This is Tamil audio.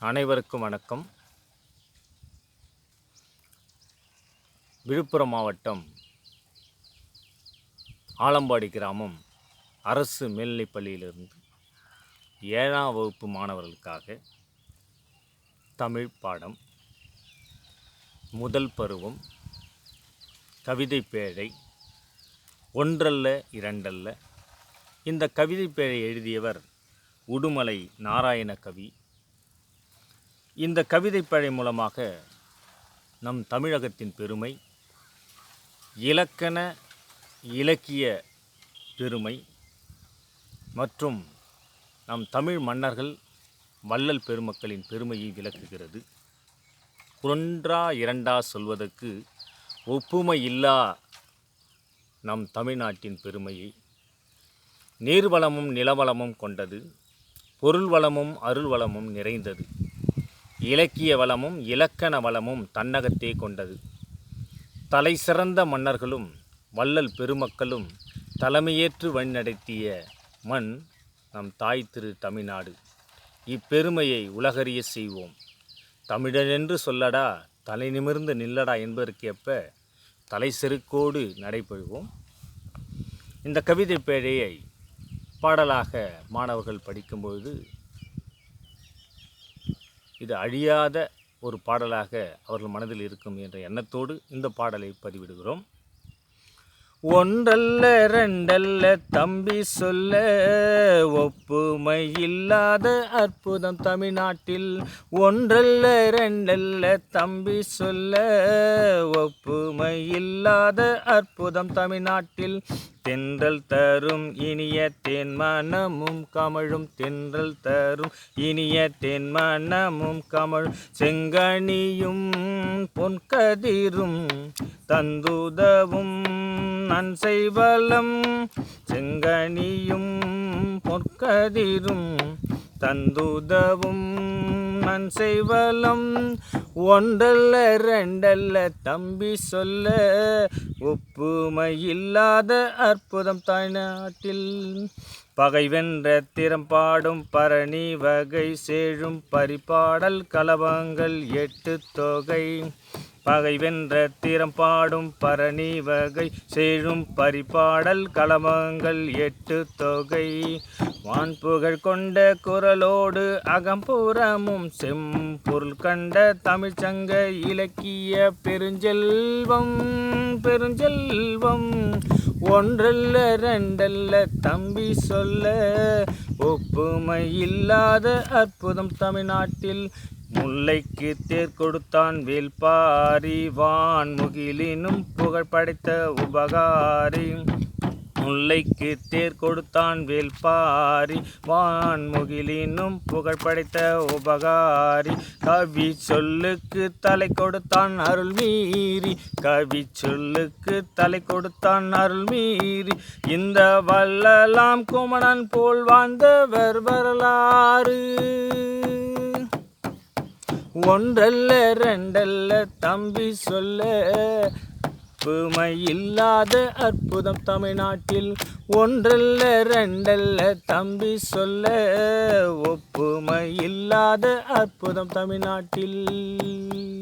அனைவருக்கும் வணக்கம். விழுப்புரம் மாவட்டம் ஆலம்பாடி கிராமம் அரசு மேல்நிலைப்பள்ளியிலிருந்து ஏழாம் வகுப்பு மாணவர்களுக்காக தமிழ் பாடம் முதல் பருவம் கவிதை பேழை ஒன்றல்ல இரண்டல்ல. இந்த கவிதை பேழை எழுதியவர் உடுமலை நாராயண கவி இந்த கவிதை மூலமாக நம் தமிழகத்தின் பெருமை இலக்கண இலக்கிய பெருமை மற்றும் நம் தமிழ் மன்னர்கள் வள்ளல் பெருமக்களின் பெருமையை விளக்குகிறது. ஒன்றா இரண்டா சொல்வதற்கு ஒப்புமை இல்லா நம் தமிழ்நாட்டின் பெருமையை. நீர்வளமும் நிலவளமும் கொண்டது பொருள் வளமும் நிறைந்தது. இலக்கிய வளமும் இலக்கண வளமும் தன்னகத்தே கொண்டது. தலை சிறந்த மன்னர்களும் வள்ளல் பெருமக்களும் தலைமையேற்று வழிநடத்திய மண் நம் தாய் திரு தமிழ்நாடு. இப்பெருமையை உலகறிய செய்வோம். தமிழனென்று சொல்லடா தலை நிமிர்ந்து நில்லடா என்பதற்கேற்ப தலை செருக்கோடு நடைபெறுவோம். இந்த கவிதை பேழையை பாடலாக மாணவர்கள் படிக்கும்பொழுது இது அழியாத ஒரு பாடலாக அவர்கள் மனதில் இருக்கும் என்ற எண்ணத்தோடு இந்த பாடலை பதிவிடுகிறோம். ஒன்றல்ல ரெண்டல்ல தம்பி சொல்ல ஒப்புமை இல்லாத அற்புதம் தமிழ்நாட்டில். ஒன்றல்ல ரெண்டல்ல தம்பி சொல்ல ஒப்புமை இல்லாத அற்புதம் தமிழ்நாட்டில். தென்றல் தரும் இனிய தென்மனமும் கமழும். தென்றல் தரும் இனிய தென்மனமும் கமழும். செங்கனியும் பொன்கதிரும் தந்துதவும் நன்செய்வலம். செங்கனியும் பொற்கதிரும் தந்துதவும் நன்செய்வலம் ஒன்றல்ல ரெண்டல்ல தம்பி சொல்ல. ஒப்புமை இல்லாத அற்புதம் தாய்நாட்டில். பகை வென்ற பரணி வகை சேழும் பரிபாடல் கலவங்கள் எட்டு தொகை. பகை வென்ற தீரம் பாடும் பரணி வகை சேழும் பரிபாடல் களமங்கள் எட்டு தொகை. வான்புகழ் கொண்ட குரலோடு அகம்புறமும் செம்பொருள் கண்ட தமிழ்ச்சங்க இலக்கிய பெருஞ்செல்வம் பெருஞ்செல்வம். ஒன்றல்ல ரெண்டல்ல தம்பி சொல்ல ஒப்புமை இல்லாத அற்புதம் தமிழ்நாட்டில் முல்லைக்கு தேர் கொடுத்தான் வேல்பாரி வான் முகிலினும் புகழ் படைத்த உபகாரி. முல்லைக்கு தேர் கொடுத்தான் வேல்பாரி வான் முகிலினும் புகழ் படைத்த உபகாரி. கவி சொல்லுக்கு தலை கொடுத்தான் அருள் மீறி கவி சொல்லுக்கு தலை கொடுத்தான் அருள் மீறி. இந்த வல்லலாம் குமணன் போல் வாழ்ந்தவர் வரலாறு. ஒன்றல்ல ரெண்டல்ல தம்பி சொல்ல. ஒப்புமை இல்லாத அற்புதம் தமிழ்நாட்டில். ஒன்றல்ல ரெண்டல்ல தம்பி சொல்ல. ஒப்புமை இல்லாத அற்புதம் தமிழ்நாட்டில்.